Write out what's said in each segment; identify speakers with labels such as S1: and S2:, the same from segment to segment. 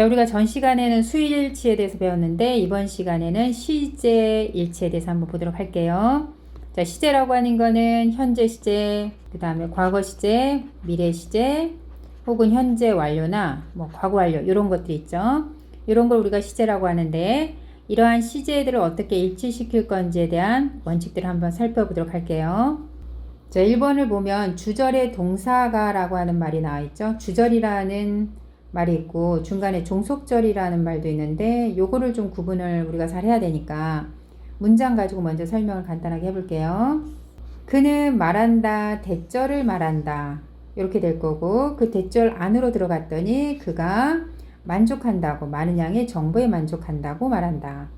S1: 자, 우리가 전 시간에는 수일치에 대해서 배웠는데 이번 시간에는 시제일치에 대해서 한번 보도록 할게요. 자, 시제라고 하는 거는 현재 시제, 그 다음에 과거 시제, 미래 시제, 혹은 현재 완료나 뭐 과거 완료 이런 것들 있죠. 이런 걸 우리가 시제라고 하는데 이러한 시제들을 어떻게 일치시킬 건지에 대한 원칙들을 한번 살펴보도록 할게요. 자, 1번을 보면 주절의 동사가라고 하는 말이 나와 있죠. 주절이라는 말이 있고 중간에 종속절이라는 말도 있는데 요거를 좀 구분을 우리가 잘 해야 되니까 문장 가지고 먼저 설명을 간단하게 해볼게요. 그는 말한다, 대절을 말한다. 이렇게 될 거고 그 대절 안으로 들어갔더니 그가 만족한다고 많은 양의 정보에 만족한다고 말한다.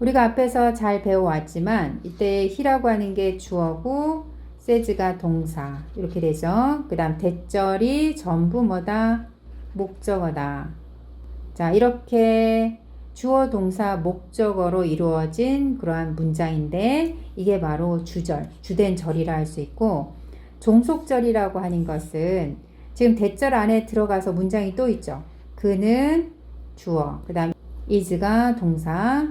S1: 우리가 앞에서 잘 배워왔지만 이때 히라고 하는 게 주어고 세즈가 동사 이렇게 되죠. 그 다음 대절이 전부 뭐다? 목적어다. 자 이렇게 주어 동사 목적어로 이루어진 그러한 문장인데 이게 바로 주절, 주된 절이라 할 수 있고 종속절이라고 하는 것은 지금 대절 안에 들어가서 문장이 또 있죠. 그는 주어, 그 다음 is가 동사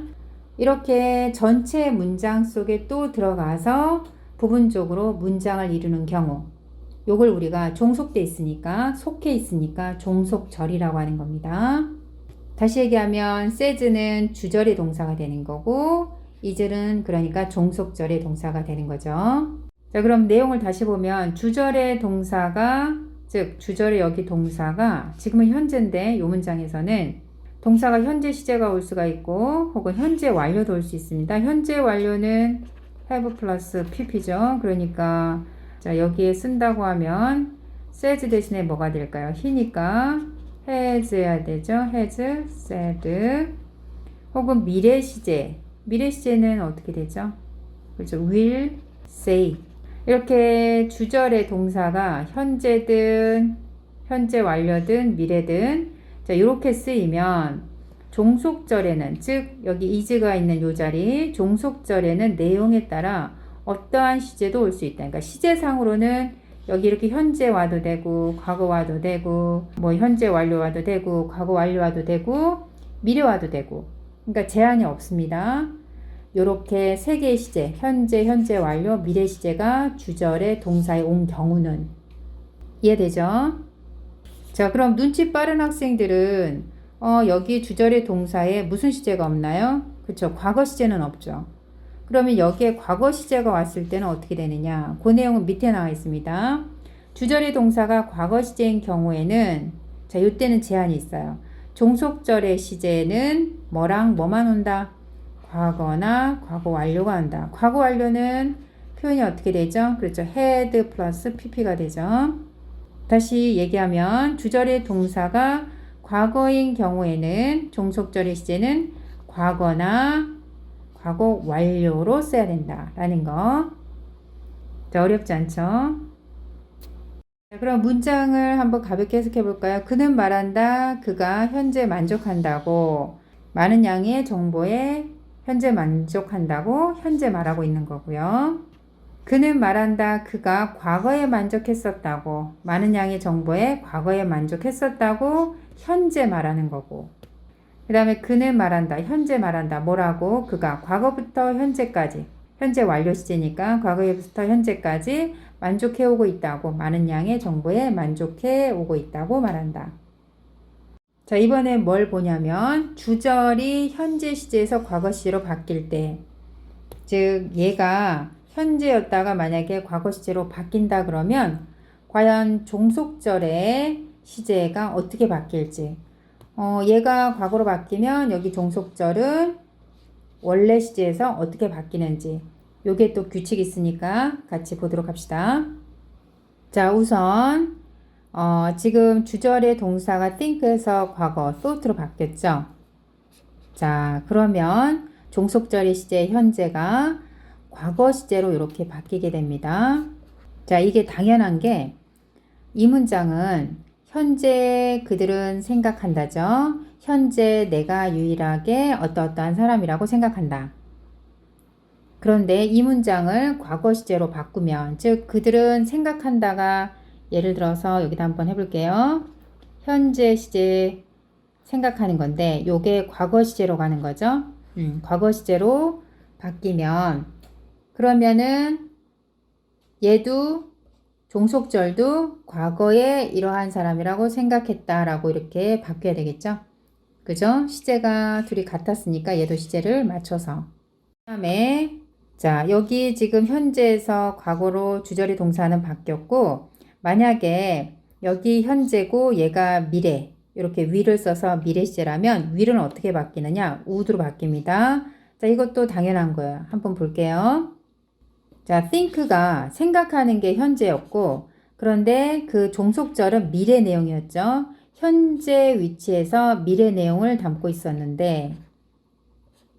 S1: 이렇게 전체 문장 속에 또 들어가서 부분적으로 문장을 이루는 경우 요걸 우리가 종속돼 있으니까 속해 있으니까 종속절이라고 하는 겁니다. 다시 얘기하면 says는 주절의 동사가 되는 거고 is는 그러니까 종속절의 동사가 되는 거죠. 자, 그럼 내용을 다시 보면 주절의 동사가 즉 주절의 여기 동사가 지금은 현재인데 이 문장에서는 동사가 현재 시제가 올 수가 있고 혹은 현재 완료도 올 수 있습니다. 현재 완료는 have 플러스 pp죠. 그러니까 자, 여기에 쓴다고 하면 says 대신에 뭐가 될까요? he니까 has 해야 되죠. has said 혹은 미래 시제 미래 시제는 어떻게 되죠? 그렇죠. will say 이렇게 주절의 동사가 현재든 현재 완료든 미래든 자 이렇게 쓰이면 종속절에는 즉 여기 is가 있는 요 자리 종속절에는 내용에 따라 어떠한 시제도 올 수 있다. 그러니까 시제상으로는 여기 이렇게 현재 와도 되고 과거 와도 되고 뭐 현재 완료 와도 되고 과거 완료 와도 되고 미래 와도 되고 그러니까 제한이 없습니다. 요렇게 세 개의 시제, 현재, 현재 완료, 미래 시제가 주절의 동사에 온 경우는 이해되죠? 자, 그럼 눈치 빠른 학생들은 어, 여기 주절의 동사에 무슨 시제가 없나요? 그렇죠. 과거 시제는 없죠. 그러면 여기에 과거 시제가 왔을 때는 어떻게 되느냐? 그 내용은 밑에 나와 있습니다. 주절의 동사가 과거 시제인 경우에는 자, 이때는 제한이 있어요. 종속절의 시제는 뭐랑 뭐만 온다? 과거나 과거 완료가 온다. 과거 완료는 표현이 어떻게 되죠? 그렇죠. had 플러스 pp가 되죠. 다시 얘기하면 주절의 동사가 과거인 경우에는 종속절의 시제는 과거나 과거 완료로 써야 된다라는 거. 자, 어렵지 않죠? 자, 그럼 문장을 한번 가볍게 해석해 볼까요? 그는 말한다. 그가 현재 만족한다고. 많은 양의 정보에 현재 만족한다고 현재 말하고 있는 거고요. 그는 말한다. 그가 과거에 만족했었다고. 많은 양의 정보에 과거에 만족했었다고 현재 말하는 거고. 그 다음에 그는 말한다. 현재 말한다. 뭐라고? 그가 과거부터 현재까지. 현재 완료 시제니까 과거에부터 현재까지 만족해 오고 있다고. 많은 양의 정보에 만족해 오고 있다고 말한다. 자, 이번에 뭘 보냐면 주절이 현재 시제에서 과거 시제로 바뀔 때, 즉 얘가 현재였다가 만약에 과거 시제로 바뀐다 그러면 과연 종속절의 시제가 어떻게 바뀔지. 어, 얘가 과거로 바뀌면 여기 종속절은 원래 시제에서 어떻게 바뀌는지. 요게 또 규칙이 있으니까 같이 보도록 합시다. 자, 우선 어, 지금 주절의 동사가 think에서 과거 thought로 바뀌었죠. 자, 그러면 종속절의 시제 현재가 과거 시제로 이렇게 바뀌게 됩니다. 자, 이게 당연한 게 이 문장은 현재 그들은 생각한다죠. 현재 내가 유일하게 어떠어떠한 사람이라고 생각한다. 그런데 이 문장을 과거 시제로 바꾸면, 즉, 그들은 생각한다가 예를 들어서 여기다 한번 해볼게요. 현재 시제 생각하는 건데 요게 과거 시제로 가는 거죠. 음, 과거 시제로 바뀌면 그러면은 얘도 종속절도 과거에 이러한 사람이라고 생각했다라고 이렇게 바뀌어야 되겠죠. 그죠? 시제가 둘이 같았으니까 얘도 시제를 맞춰서. 그 다음에 자 여기 지금 현재에서 과거로 주저리 동사는 바뀌었고 만약에 여기 현재고 얘가 미래 이렇게 위를 써서 미래 시제라면 위는 어떻게 바뀌느냐 우드로 바뀝니다. 자 이것도 당연한 거예요. 한번 볼게요. 자 think가 생각하는 게 현재였고 그런데 그 종속절은 미래 내용이었죠. 현재 위치에서 미래 내용을 담고 있었는데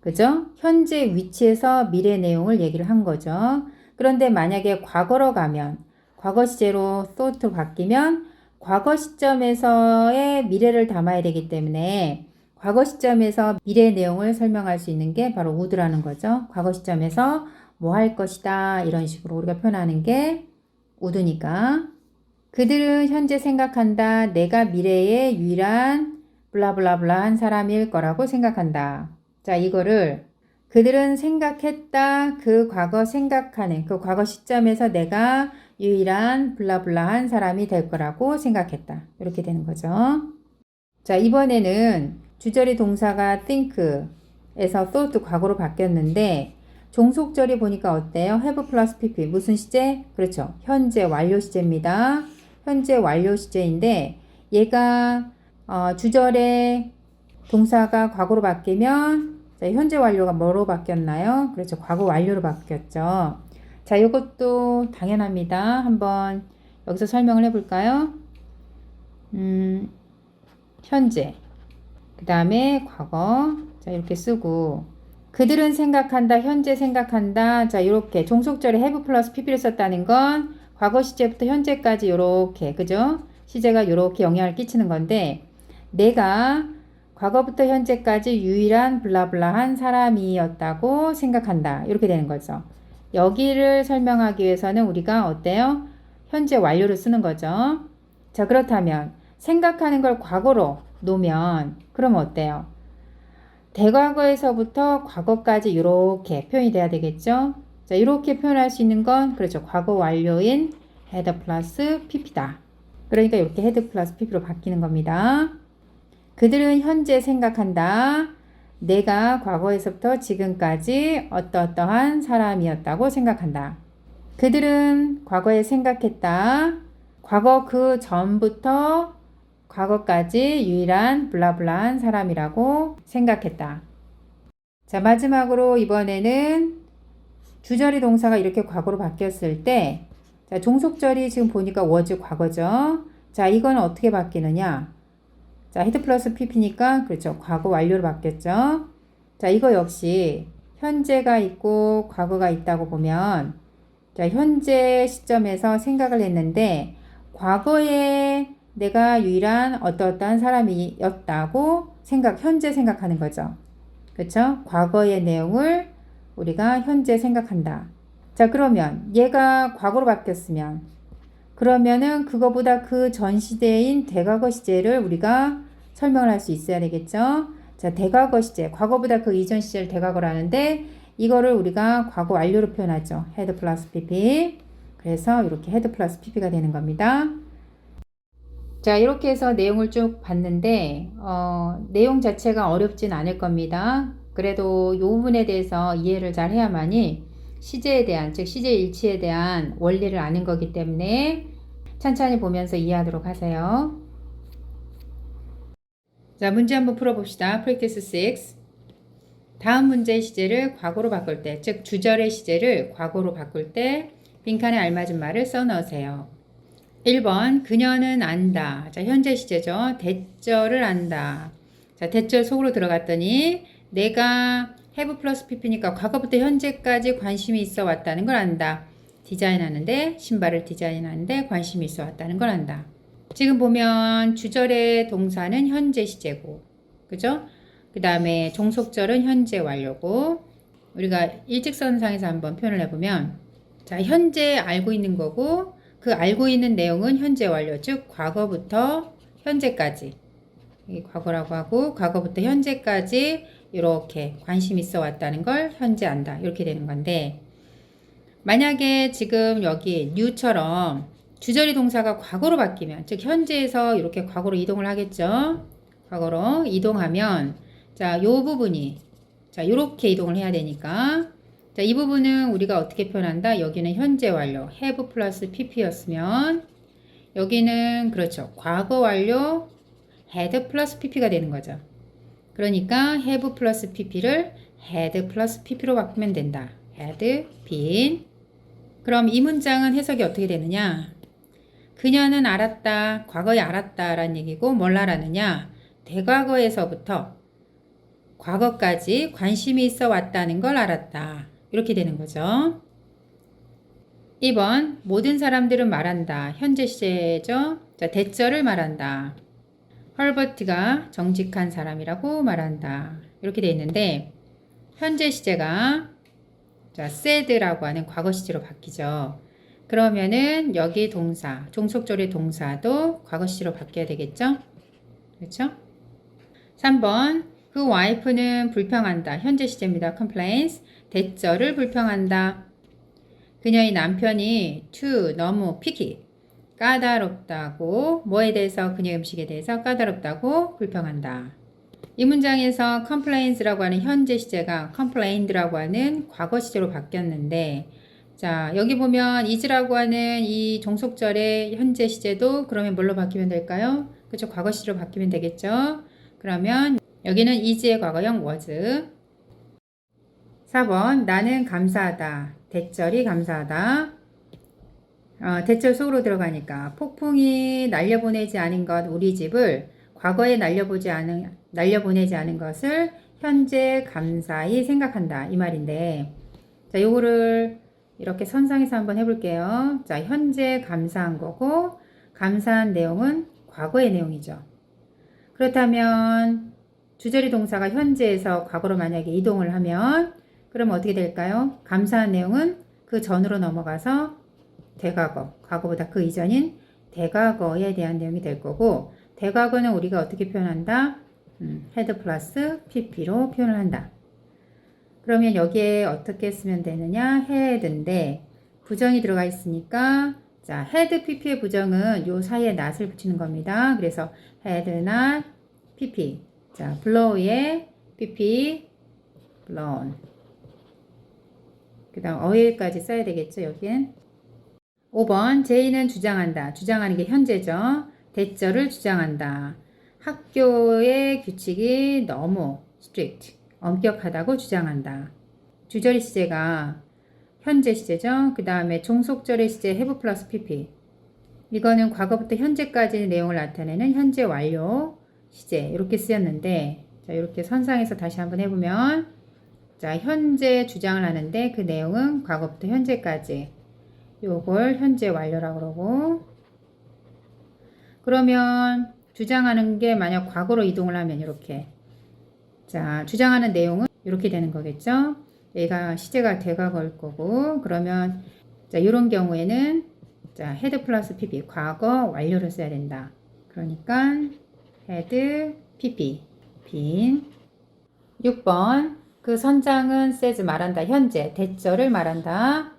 S1: 그죠? 현재 위치에서 미래 내용을 얘기를 한 거죠. 그런데 만약에 과거로 가면 과거 시제로 thought로 바뀌면 과거 시점에서의 미래를 담아야 되기 때문에 과거 시점에서 미래 내용을 설명할 수 있는 게 바로 would라는 거죠. 과거 시점에서 뭐 할 것이다 이런 식으로 우리가 표현하는 게 would니까 그들은 현재 생각한다. 내가 미래의 유일한 블라블라블라 한 사람일 거라고 생각한다. 자, 이거를 그들은 생각했다. 그 과거 생각하는 그 과거 시점에서 내가 유일한 블라블라한 사람이 될 거라고 생각했다. 이렇게 되는 거죠. 자, 이번에는 주절이 동사가 think에서 thought 과거로 바뀌었는데 종속절이 보니까 어때요? have 플러스 pp 무슨 시제? 그렇죠. 현재 완료 시제입니다. 현재 완료 시제인데 얘가 어, 주절에 동사가 과거로 바뀌면 자, 현재 완료가 뭐로 바뀌었나요? 그렇죠. 과거 완료로 바뀌었죠. 자, 이것도 당연합니다. 한번 여기서 설명을 해볼까요? 음, 현재. 그 다음에 과거. 자, 이렇게 쓰고. 그들은 생각한다, 현재 생각한다. 자, 이렇게 종속절에 have 플러스 pp를 썼다는 건 과거 시제부터 현재까지 이렇게, 그죠? 시제가 이렇게 영향을 끼치는 건데, 내가 과거부터 현재까지 유일한 블라블라한 사람이었다고 생각한다. 이렇게 되는 거죠. 여기를 설명하기 위해서는 우리가 어때요? 현재 완료를 쓰는 거죠. 자, 그렇다면 생각하는 걸 과거로 놓으면 그럼 어때요? 대과거에서부터 과거까지 이렇게 표현이 돼야 되겠죠? 자, 이렇게 표현할 수 있는 건 그렇죠. 과거 완료인 헤드 플러스 pp다. 그러니까 이렇게 헤드 플러스 pp로 바뀌는 겁니다. 그들은 현재 생각한다. 내가 과거에서부터 지금까지 어떠어떠한 사람이었다고 생각한다. 그들은 과거에 생각했다. 과거 그 전부터 과거까지 유일한 블라블라한 사람이라고 생각했다. 자, 마지막으로 이번에는 주절이 동사가 이렇게 과거로 바뀌었을 때, 자, 종속절이 지금 보니까 was 과거죠. 자, 이건 어떻게 바뀌느냐? 자, 히트 플러스 pp니까 그렇죠. 과거 완료로 바뀌었죠. 자, 이거 역시 현재가 있고 과거가 있다고 보면 자, 현재 시점에서 생각을 했는데 과거에 내가 유일한 어떠어떠한 사람이었다고 생각, 현재 생각하는 거죠. 그렇죠? 과거의 내용을 우리가 현재 생각한다. 자, 그러면 얘가 과거로 바뀌었으면 그러면은 그거보다 그 전 시대인 대과거 시제를 우리가 설명을 할 수 있어야 되겠죠. 자, 대과거 시제. 과거보다 그 이전 시제를 대과거라는데 이거를 우리가 과거 완료로 표현하죠. 헤드 플러스 pp. 그래서 이렇게 헤드 플러스 pp가 되는 겁니다. 자, 이렇게 해서 내용을 쭉 봤는데 어, 내용 자체가 어렵진 않을 겁니다. 그래도 이 부분에 대해서 이해를 잘 해야만이 시제에 대한, 즉 시제 일치에 대한 원리를 아는 거기 때문에 천천히 보면서 이해하도록 하세요. 자, 문제 한번 풀어봅시다. 프랙티스 6. 다음 문제의 시제를 과거로 바꿀 때, 즉 주절의 시제를 과거로 바꿀 때 빈칸에 알맞은 말을 써 넣으세요. 1번 그녀는 안다. 자, 현재 시제죠. 대절을 안다. 자, 대절 속으로 들어갔더니 내가 have 플러스 pp니까 과거부터 현재까지 관심이 있어 왔다는 걸 안다. 디자인하는데 신발을 디자인하는데 관심이 있어 왔다는 걸 안다. 지금 보면 주절의 동사는 현재 시제고 그죠? 그 다음에 종속절은 현재 완료고 우리가 일직선상에서 한번 표현을 해보면 자 현재 알고 있는 거고 그 알고 있는 내용은 현재 완료 즉 과거부터 현재까지 이 과거라고 하고 과거부터 현재까지 이렇게 관심 있어 왔다는 걸 현재한다. 이렇게 되는 건데 만약에 지금 여기 new처럼 주저리 동사가 과거로 바뀌면 즉 현재에서 이렇게 과거로 이동을 하겠죠. 과거로 이동하면 자, 요 부분이 자, 요렇게 이동을 해야 되니까 자, 이 부분은 우리가 어떻게 표현한다? 여기는 현재 완료 have 플러스 pp였으면 여기는 그렇죠. 과거 완료 had 플러스 pp가 되는 거죠. 그러니까 have 플러스 pp를 had 플러스 pp로 바꾸면 된다. had been 그럼 이 문장은 해석이 어떻게 되느냐? 그녀는 알았다. 과거에 알았다 라는 얘기고 뭘 알았느냐? 대과거에서부터 과거까지 관심이 있어 왔다는 걸 알았다. 이렇게 되는 거죠. 2번 모든 사람들은 말한다. 현재 시제죠. 자, 대절을 말한다. 헐버트가 정직한 사람이라고 말한다. 이렇게 돼 있는데 현재 시제가 자, said라고 하는 과거 시제로 바뀌죠. 그러면은 여기 동사, 종속절의 동사도 과거 시제로 바뀌어야 되겠죠? 그렇죠? 3번 그 와이프는 불평한다. 현재 시제입니다. complains. 대절을 불평한다. 그녀의 남편이 too 너무 picky 까다롭다고 뭐에 대해서 그녀의 음식에 대해서 까다롭다고 불평한다. 이 문장에서 complains라고 하는 현재 시제가 complained라고 하는 과거 시제로 바뀌었는데 자 여기 보면 is라고 하는 이 종속절의 현재 시제도 그러면 뭘로 바뀌면 될까요? 그렇죠 과거 시제로 바뀌면 되겠죠. 그러면 여기는 is의 과거형 was 4번 나는 감사하다. 대절이 감사하다. 어, 대절 속으로 들어가니까 폭풍이 날려보내지 않은 것 우리 집을 과거에 날려보지 않은 날려보내지 않은 것을 현재 감사히 생각한다 이 말인데 자 요거를 이렇게 선상에서 한번 해볼게요. 자 현재 감사한 거고 감사한 내용은 과거의 내용이죠. 그렇다면 주저리 동사가 현재에서 과거로 만약에 이동을 하면 그럼 어떻게 될까요? 감사한 내용은 그 전으로 넘어가서 대과거, 과거보다 그 이전인 대과거에 대한 내용이 될 거고 대과거는 우리가 어떻게 표현한다? 음, had 플러스 pp로 표현을 한다. 그러면 여기에 어떻게 쓰면 되느냐? had인데 부정이 들어가 있으니까 자, had pp의 부정은 요 사이에 not을 붙이는 겁니다. 그래서 not pp. 자, blow에 pp blown. 그 다음 어휘까지 써야 되겠죠, 여기엔. 5번, 제이는 주장한다. 주장하는 게 현재죠. 대절을 주장한다. 학교의 규칙이 너무 strict, 엄격하다고 주장한다. 주절의 시제가 현재 시제죠. 그 다음에 종속절의 시제 have 플러스 pp. 이거는 과거부터 현재까지 내용을 나타내는 현재 완료 시제 이렇게 쓰였는데 자 이렇게 선상에서 다시 한번 해보면 자 현재 주장을 하는데 그 내용은 과거부터 현재까지. 요걸 현재 완료라고 그러고. 그러면 주장하는 게 만약 과거로 이동을 하면 이렇게. 자 주장하는 내용은 이렇게 되는 거겠죠? 얘가 시제가 대과거일 거고. 그러면 자 이런 경우에는 자 헤드 플러스 pp 과거 완료를 써야 된다. 그러니까 헤드 pp 빈. 6번 그 선장은 says 말한다 현재 대절을 말한다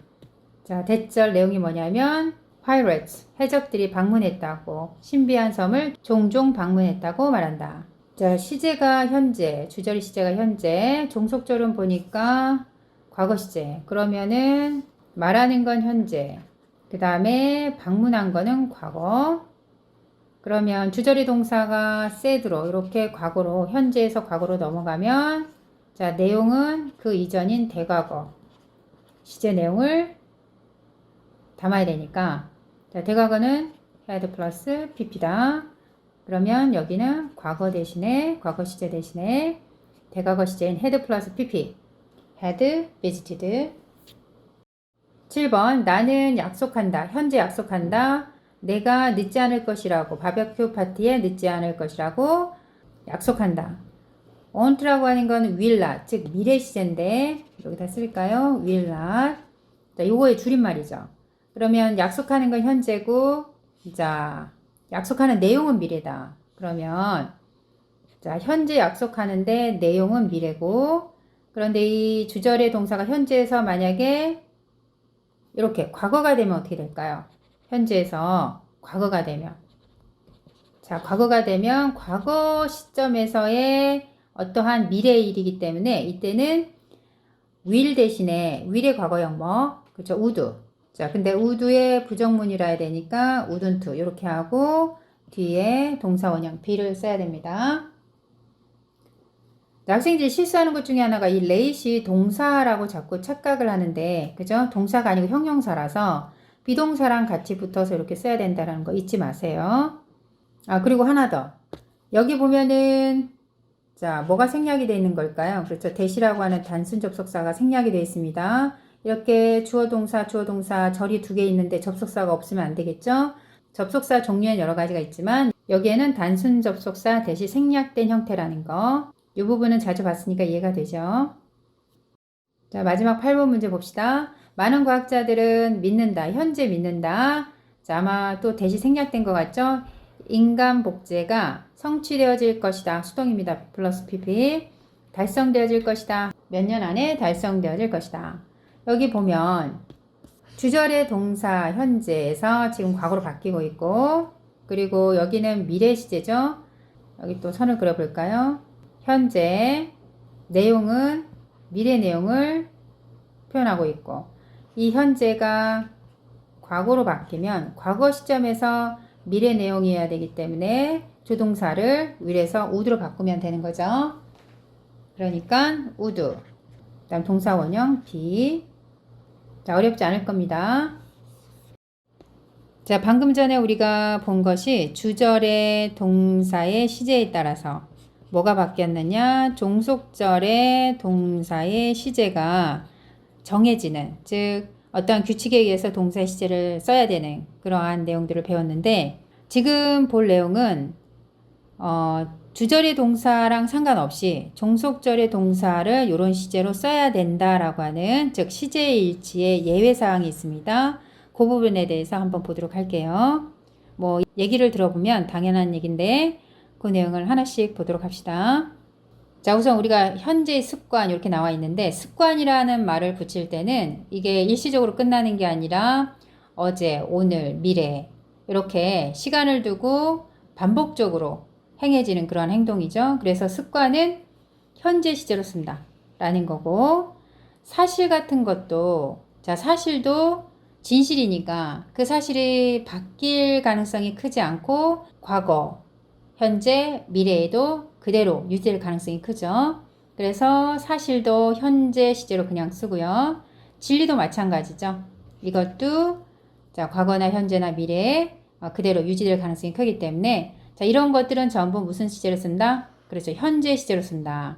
S1: 자 대절 내용이 뭐냐면 pirates 해적들이 방문했다고 신비한 섬을 종종 방문했다고 말한다 자, 시제가 현재, 주절이 시제가 현재, 종속절은 보니까 과거 시제. 그러면은 말하는 건 현재. 그 다음에 방문한 거는 과거. 그러면 주절이 동사가 said로 이렇게 과거로, 현재에서 과거로 넘어가면 자, 내용은 그 이전인 대과거. 시제 내용을 담아야 되니까. 자, 대과거는 had 플러스 pp다. 그러면 여기는 과거 대신에 과거 시제 대신에 대과거 시제인 had 플러스 pp had visited 7번 나는 약속한다 현재 약속한다. 내가 늦지 않을 것이라고 바베큐 파티에 늦지 않을 것이라고 약속한다 won't라고 하는 건 will not 즉 미래 시제인데 여기다 쓸까요 will not 자 요거의 줄임말이죠 그러면 약속하는 건 현재고 자 약속하는 내용은 미래다. 그러면 자, 현재 약속하는데 내용은 미래고, 그런데 이 주절의 동사가 현재에서 만약에 이렇게 과거가 되면 어떻게 될까요? 현재에서 과거가 되면. 자, 과거가 되면 과거 시점에서의 어떠한 미래의 일이기 때문에 이때는 will 대신에 will의 과거형 뭐, 그쵸, would. 자, 근데 would의 부정문이라 해야 되니까 wouldn't 이렇게 하고 뒤에 동사 원형 be를 써야 됩니다. 자, 학생들이 실수하는 것 중에 하나가 이 late이 동사라고 자꾸 착각을 하는데, 그죠? 동사가 아니고 형용사라서 비동사랑 같이 붙어서 이렇게 써야 된다는 거 잊지 마세요. 아, 그리고 하나 더. 여기 보면은, 자, 뭐가 생략이 되어 있는 걸까요? 그렇죠. 대시라고 하는 단순 접속사가 생략이 되어 있습니다. 이렇게 주어 동사, 주어 동사, 절이 두 개 있는데 접속사가 없으면 안 되겠죠? 접속사 종류엔 여러 가지가 있지만, 여기에는 단순 접속사 대시 생략된 형태라는 거. 이 부분은 자주 봤으니까 이해가 되죠? 자, 마지막 8번 문제 봅시다. 많은 과학자들은 믿는다, 현재 믿는다. 자, 아마 또 대시 생략된 것 같죠? 인간 복제가 성취되어질 것이다. 수동입니다. 플러스 pp. 달성되어질 것이다. 몇 년 안에 달성되어질 것이다. 여기 보면 주절의 동사 현재에서 지금 과거로 바뀌고 있고 그리고 여기는 미래 시제죠. 여기 또 선을 그려 볼까요? 현재 내용은 미래 내용을 표현하고 있고 이 현재가 과거로 바뀌면 과거 시점에서 미래 내용이어야 되기 때문에 조동사를 will에서 would로 바꾸면 되는 거죠. 그러니까 would. 그다음 동사 원형 be. 자, 어렵지 않을 겁니다. 자, 방금 전에 우리가 본 것이 주절의 동사의 시제에 따라서 뭐가 바뀌었느냐? 종속절의 동사의 시제가 정해지는, 즉, 어떠한 규칙에 의해서 동사의 시제를 써야 되는 그러한 내용들을 배웠는데, 지금 볼 내용은, 어, 주절의 동사랑 상관없이 종속절의 동사를 이런 시제로 써야 된다라고 하는, 즉, 시제의 일치에 예외 사항이 있습니다. 그 부분에 대해서 한번 보도록 할게요. 뭐, 얘기를 들어보면 당연한 얘기인데, 그 내용을 하나씩 보도록 합시다. 자, 우선 우리가 현재 습관 이렇게 나와 있는데 습관이라는 말을 붙일 때는 이게 일시적으로 끝나는 게 아니라 어제, 오늘, 미래 이렇게 시간을 두고 반복적으로 행해지는 그런 행동이죠. 그래서 습관은 현재 시제로 쓴다. 라는 거고 사실 같은 것도 자, 사실도 진실이니까 그 사실이 바뀔 가능성이 크지 않고 과거, 현재, 미래에도 그대로 유지될 가능성이 크죠. 그래서 사실도 현재 시제로 그냥 쓰고요. 진리도 마찬가지죠. 이것도 자, 과거나 현재나 미래에 어, 그대로 유지될 가능성이 크기 때문에 자, 이런 것들은 전부 무슨 시제로 쓴다? 그렇죠. 현재 시제로 쓴다.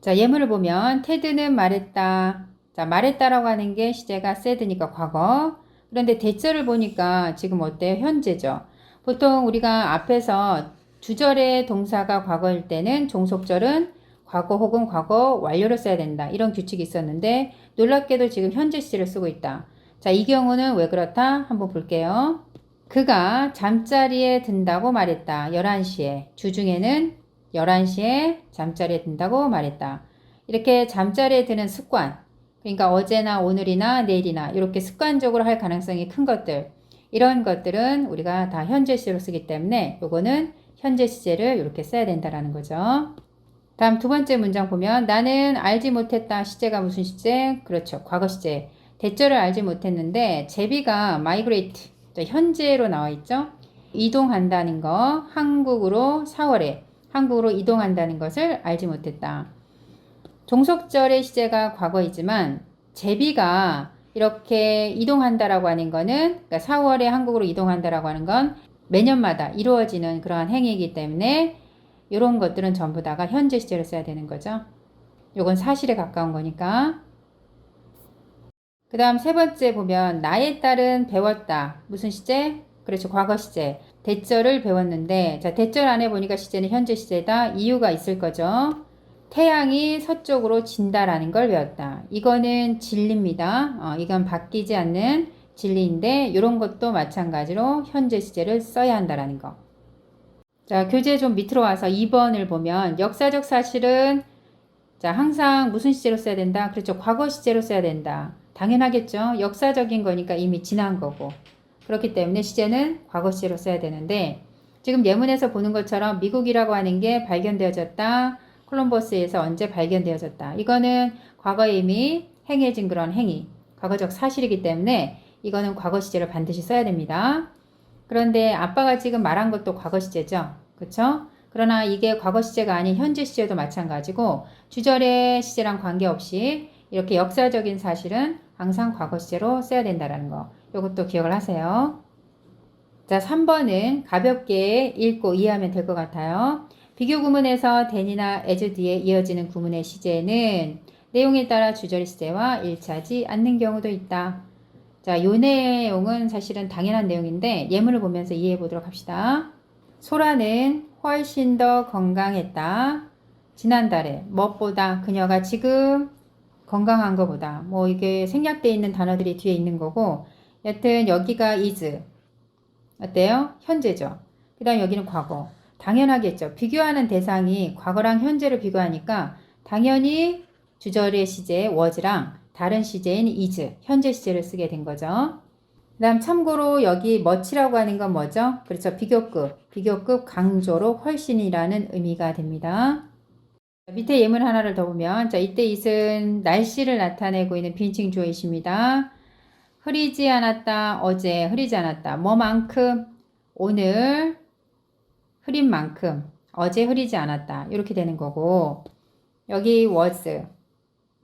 S1: 자, 예문을 보면 테드는 말했다. 자, 말했다라고 하는 게 시제가 said니까 과거. 그런데 대절을 보니까 지금 어때요? 현재죠. 보통 우리가 앞에서 주절의 동사가 과거일 때는 종속절은 과거 혹은 과거 완료를 써야 된다. 이런 규칙이 있었는데 놀랍게도 지금 현재 시제를 쓰고 있다. 자, 이 경우는 왜 그렇다? 한번 볼게요. 그가 잠자리에 든다고 말했다. 11시에. 주중에는 11시에 잠자리에 든다고 말했다. 이렇게 잠자리에 드는 습관. 그러니까 어제나 오늘이나 내일이나 이렇게 습관적으로 할 가능성이 큰 것들. 이런 것들은 우리가 다 현재 시제로 쓰기 때문에 요거는 현재 시제를 이렇게 써야 된다라는 거죠. 다음 두 번째 문장 보면 나는 알지 못했다 시제가 무슨 시제? 그렇죠. 과거 시제. 대절을 알지 못했는데 제비가 migrate 현재로 나와 있죠. 이동한다는 거 한국으로 4월에 한국으로 이동한다는 것을 알지 못했다. 종속절의 시제가 과거이지만 제비가 이렇게 이동한다라고 하는 거는 그러니까 4월에 한국으로 이동한다라고 하는 건 매년마다 이루어지는 그러한 행위이기 때문에 이런 것들은 전부 다가 현재 시제를 써야 되는 거죠. 요건 사실에 가까운 거니까. 그 다음 세 번째 보면 나의 딸은 배웠다. 무슨 시제? 그렇죠. 과거 시제. 대절을 배웠는데 자 대절 안에 보니까 시제는 현재 시제다. 이유가 있을 거죠. 태양이 서쪽으로 진다라는 걸 배웠다. 이거는 진리입니다. 어, 이건 바뀌지 않는 진리인데 이런 것도 마찬가지로 현재 시제를 써야 한다라는 거. 자, 교재 좀 밑으로 와서 2번을 보면 역사적 사실은 자, 항상 무슨 시제로 써야 된다? 그렇죠. 과거 시제로 써야 된다. 당연하겠죠. 역사적인 거니까 이미 지난 거고. 그렇기 때문에 시제는 과거 시제로 써야 되는데 지금 예문에서 보는 것처럼 미국이라고 하는 게 발견되어졌다. 콜럼버스에서 언제 발견되어졌다. 이거는 과거에 이미 행해진 그런 행위, 과거적 사실이기 때문에 이거는 과거 시제를 반드시 써야 됩니다. 그런데 아빠가 지금 말한 것도 과거 시제죠. 그렇죠? 그러나 이게 과거 시제가 아닌 현재 시제도 마찬가지고 주절의 시제랑 관계없이 이렇게 역사적인 사실은 항상 과거 시제로 써야 된다라는 거. 이것도 기억을 하세요. 자, 3번은 가볍게 읽고 이해하면 될 것 같아요. 비교 구문에서 then이나 as 뒤에 이어지는 구문의 시제는 내용에 따라 주절 시제와 일치하지 않는 경우도 있다. 자, 요 내용은 사실은 당연한 내용인데 예문을 보면서 이해해 보도록 합시다. 소라는 훨씬 더 건강했다. 지난달에 무엇보다 그녀가 지금 건강한 것보다 뭐 이게 생략되어 있는 단어들이 뒤에 있는 거고 여튼 여기가 is 어때요? 현재죠. 그 다음 여기는 과거. 당연하겠죠. 비교하는 대상이 과거랑 현재를 비교하니까 당연히 주절의 시제 was랑 다른 시제인 is, 현재 시제를 쓰게 된 거죠. 그 다음 참고로 여기 much라고 하는 건 뭐죠? 그렇죠. 비교급. 비교급 강조로 훨씬이라는 의미가 됩니다. 밑에 예문 하나를 더 보면 자 이때 it은 날씨를 나타내고 있는 빈칭 주어이십니다. 흐리지 않았다. 어제 흐리지 않았다. 뭐만큼 오늘 흐린 만큼 어제 흐리지 않았다. 이렇게 되는 거고 여기 was,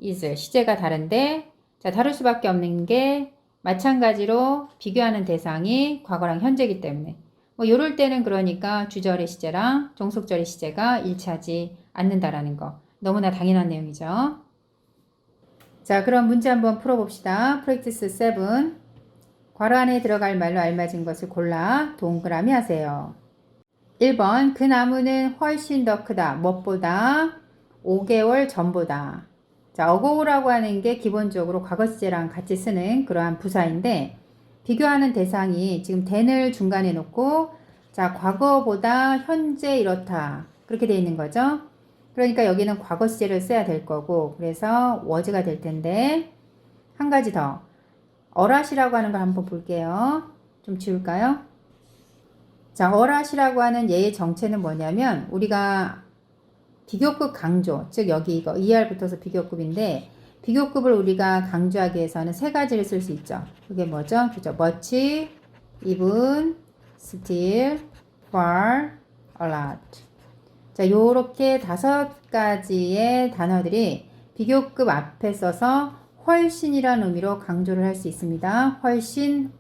S1: is 시제가 다른데 자 다를 수밖에 없는 게 마찬가지로 비교하는 대상이 과거랑 현재이기 때문에 뭐 이럴 때는 그러니까 주절의 시제랑 종속절의 시제가 일치하지 않는다라는 거 너무나 당연한 내용이죠. 자 그럼 문제 한번 풀어봅시다. 프랙티스 7 괄호 안에 들어갈 말로 알맞은 것을 골라 동그라미 하세요. 1번 그 나무는 훨씬 더 크다. 무엇보다 5개월 전보다. 자, 어고우라고 하는 게 기본적으로 과거 시제랑 같이 쓰는 그러한 부사인데 비교하는 대상이 지금 then을 중간에 놓고 자, 과거보다 현재 이렇다. 그렇게 되어 있는 거죠. 그러니까 여기는 과거 시제를 써야 될 거고 그래서 was가 될 텐데 한 가지 더 어라시라고 하는 걸 한번 볼게요. 좀 지울까요? 자, 어라시라고 하는 얘의 정체는 뭐냐면 우리가 비교급 강조, 즉 여기 이거 ER 붙어서 비교급인데 비교급을 우리가 강조하기 위해서는 세 가지를 쓸 수 있죠. 그게 뭐죠? 그죠? much, even, still, far, a lot. 자, 요렇게 다섯 가지의 단어들이 비교급 앞에 써서 훨씬이라는 의미로 강조를 할 수 있습니다. 훨씬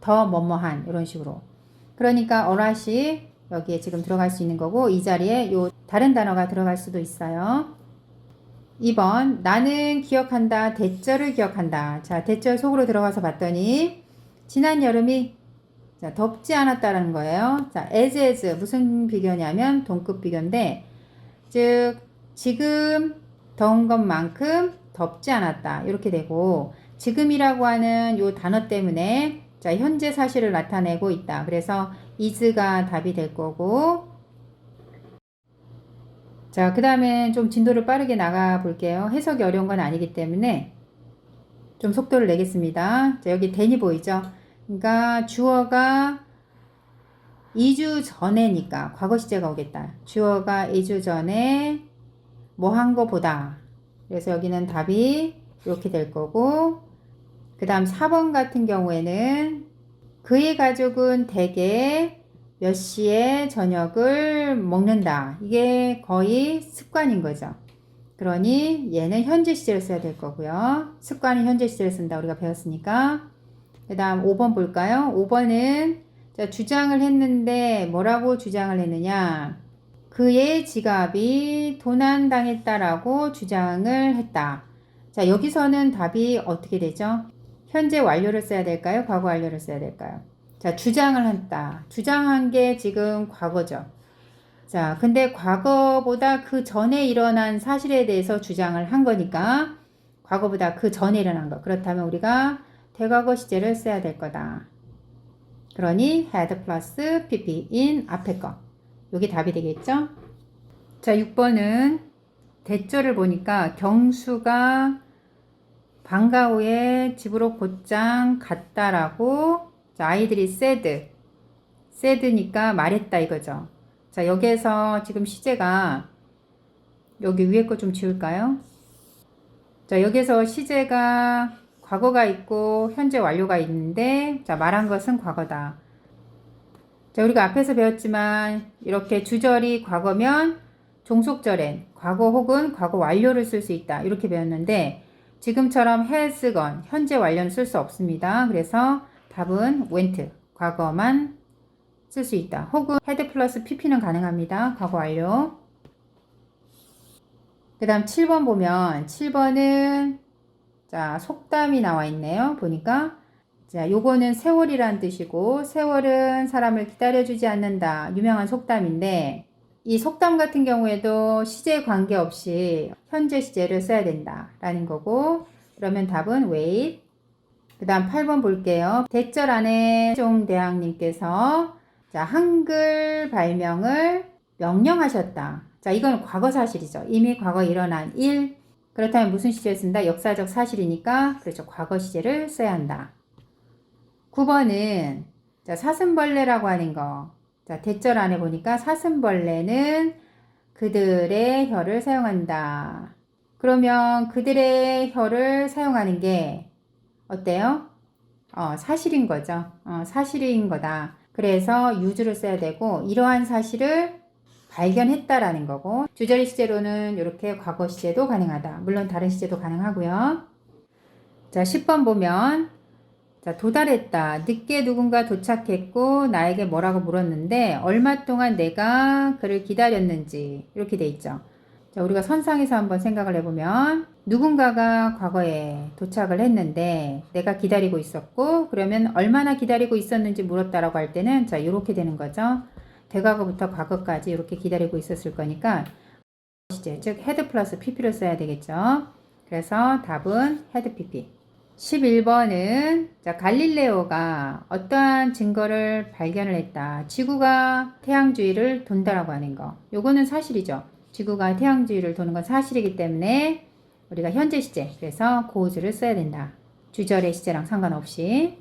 S1: 더 뭐뭐한 이런 식으로. 그러니까 어라시 여기에 지금 들어갈 수 있는 거고 이 자리에 요 다른 단어가 들어갈 수도 있어요. 2번 나는 기억한다. 대절을 기억한다. 자, 대절 속으로 들어가서 봤더니 지난 여름이 자, 덥지 않았다라는 거예요. 자, as as 무슨 비교냐면 동급 비교인데 즉 지금 더운 것만큼 덥지 않았다. 이렇게 되고 지금이라고 하는 요 단어 때문에 자, 현재 사실을 나타내고 있다. 그래서 is가 답이 될 거고 자, 그 다음에 좀 진도를 빠르게 나가 볼게요. 해석이 어려운 건 아니기 때문에 좀 속도를 내겠습니다. 자, 여기 대니 보이죠? 그러니까 주어가 2주 전에니까 과거 시제가 오겠다. 주어가 2주 전에 뭐 한 거보다. 그래서 여기는 답이 이렇게 될 거고 그 다음 4번 같은 경우에는 그의 가족은 대개 몇 시에 저녁을 먹는다. 이게 거의 습관인 거죠. 그러니 얘는 현재 시제를 써야 될 거고요. 습관은 현재 시제를 쓴다. 우리가 배웠으니까. 그 다음 5번 볼까요? 5번은 자, 주장을 했는데 뭐라고 주장을 했느냐? 그의 지갑이 도난당했다라고 주장을 했다. 자, 여기서는 답이 어떻게 되죠? 현재 완료를 써야 될까요? 과거 완료를 써야 될까요? 자, 주장을 했다. 주장한 게 지금 과거죠. 자, 근데 과거보다 그 전에 일어난 사실에 대해서 주장을 한 거니까 과거보다 그 전에 일어난 거. 그렇다면 우리가 대과거 시제를 써야 될 거다. 그러니 had 플러스 pp인 앞에 거. 여기 답이 되겠죠? 자, 6번은 대절을 보니까 경수가 방과 후에 집으로 곧장 갔다라고 자, 아이들이 said. said니까 말했다 이거죠. 자, 여기에서 지금 시제가 여기 위에 거 좀 지울까요? 자, 여기서 시제가 과거가 있고 현재 완료가 있는데 자, 말한 것은 과거다. 자, 우리가 앞에서 배웠지만 이렇게 주절이 과거면 종속절엔 과거 혹은 과거 완료를 쓸 수 있다. 이렇게 배웠는데 지금처럼 has건 현재 완료는 쓸 수 없습니다. 그래서 답은 went 과거만 쓸 수 있다. 혹은 had 플러스 pp는 가능합니다. 과거 완료. 그 다음 7번 보면 7번은 자 속담이 나와 있네요. 보니까 자 요거는 세월이란 뜻이고 세월은 사람을 기다려주지 않는다. 유명한 속담인데 이 속담 같은 경우에도 시제 관계없이 현재 시제를 써야 된다라는 거고 그러면 답은 wait 그 다음 8번 볼게요. 대절 안에 종대왕님께서 자 한글 발명을 명령하셨다. 자 이건 과거 사실이죠. 이미 과거 일어난 일 그렇다면 무슨 시제를 쓴다? 역사적 사실이니까 그렇죠. 과거 시제를 써야 한다. 9번은 자 사슴벌레라고 하는 거 자, 대절 안에 보니까 사슴벌레는 그들의 혀를 사용한다. 그러면 그들의 혀를 사용하는 게 어때요? 어, 사실인 거죠. 어, 사실인 거다. 그래서 유주를 써야 되고 이러한 사실을 발견했다라는 거고 주저리 시제로는 이렇게 과거 시제도 가능하다. 물론 다른 시제도 가능하고요. 자, 10번 보면 자, 도달했다. 늦게 누군가 도착했고 나에게 뭐라고 물었는데 얼마 동안 내가 그를 기다렸는지 이렇게 돼 있죠. 자, 우리가 선상에서 한번 생각을 해보면 누군가가 과거에 도착을 했는데 내가 기다리고 있었고 그러면 얼마나 기다리고 있었는지 물었다라고 할 때는 자, 이렇게 되는 거죠. 대과거부터 과거까지 이렇게 기다리고 있었을 거니까 시제 즉 헤드 플러스 pp를 써야 되겠죠. 그래서 답은 헤드 pp. 11번은 자, 갈릴레오가 어떠한 증거를 발견을 했다. 지구가 태양 주위를 돈다라고 하는 거. 요거는 사실이죠. 지구가 태양 주위를 도는 건 사실이기 때문에 우리가 현재 시제 그래서 고우즈를 써야 된다. 주절의 시제랑 상관없이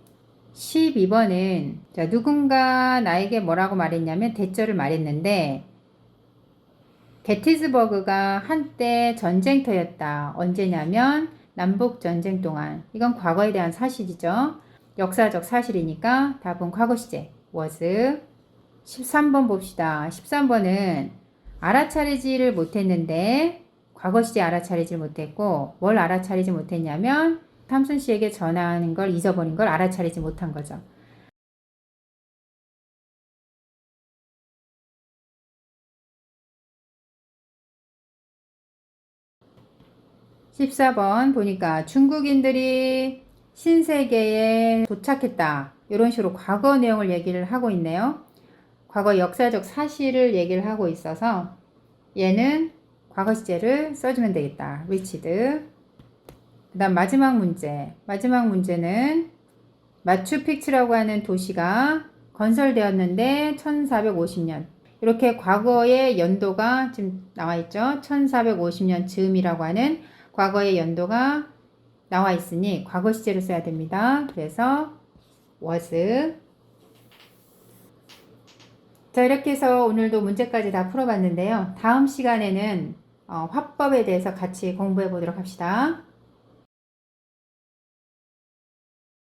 S1: 12번은 자, 누군가 나에게 뭐라고 말했냐면 대절을 말했는데 게티즈버그가 한때 전쟁터였다. 언제냐면 남북 전쟁 동안 이건 과거에 대한 사실이죠. 역사적 사실이니까 답은 과거 시제 was 13번 봅시다. 13번은 알아차리지를 못했는데 과거 시제 알아차리지 못했고 뭘 알아차리지 못했냐면 탐순 씨에게 전하는 걸 잊어버린 걸 알아차리지 못한 거죠. (14번) 보니까 중국인들이 신세계에 도착했다 이런 식으로 과거 내용을 얘기를 하고 있네요 과거 역사적 사실을 얘기를 하고 있어서 얘는 과거 시제를 써주면 되겠다 reached 그 다음 마지막 문제. 마지막 문제는 마추픽추라고 하는 도시가 건설되었는데 1450년. 이렇게 과거의 연도가 지금 나와 있죠. 1450년 즈음이라고 하는 과거의 연도가 나와 있으니 과거 시제를 써야 됩니다. 그래서 was 자 이렇게 해서 오늘도 문제까지 다 풀어봤는데요. 다음 시간에는 어, 화법에 대해서 같이 공부해 보도록 합시다.